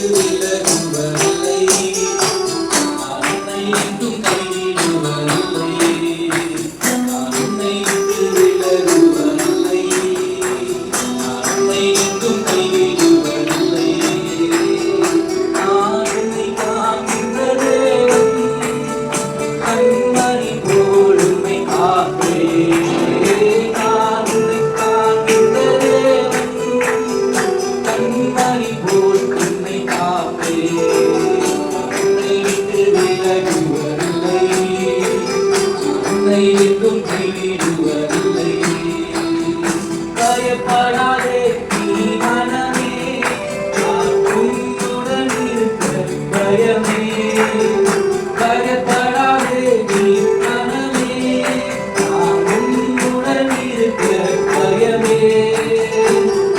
கண்மணி உன்னை என்றும் கைவிடுவதில்லை பயப்படாதே நீ மனமே. நான் உன்னுடன் இருக்க பயமே. பயப்படாதே நீ மனமே. உன்னுடன் இருக்க பயமே.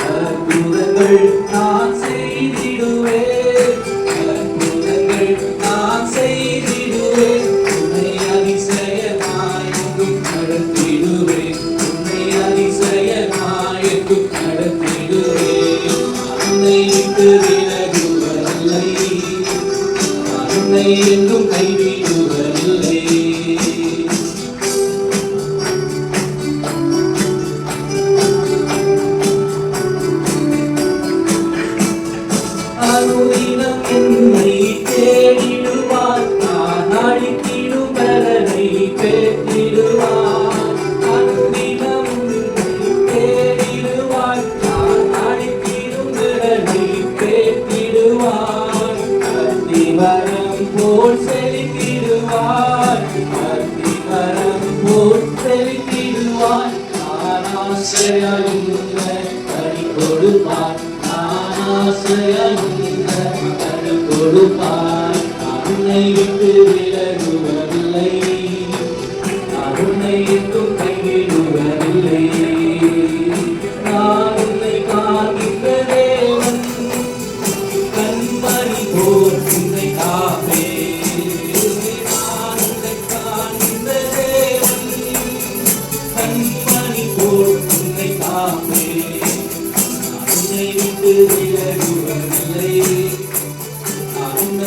அற்புதங்கள் நான் செய்திடுவேன். அற்புதங்கள் நான் செய் தேடிடுவார். நான் அடித்திடும் பலனை பெற்றிடுவார் நான் ஆசையாயும் கனி கொடுப்பார். நான் ஆசையாயும் கனி கொடுப்பார் உன்னை விட்டு விலகுவதில்லை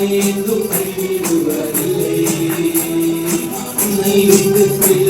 நான் உன்னை உன்னை விட்டு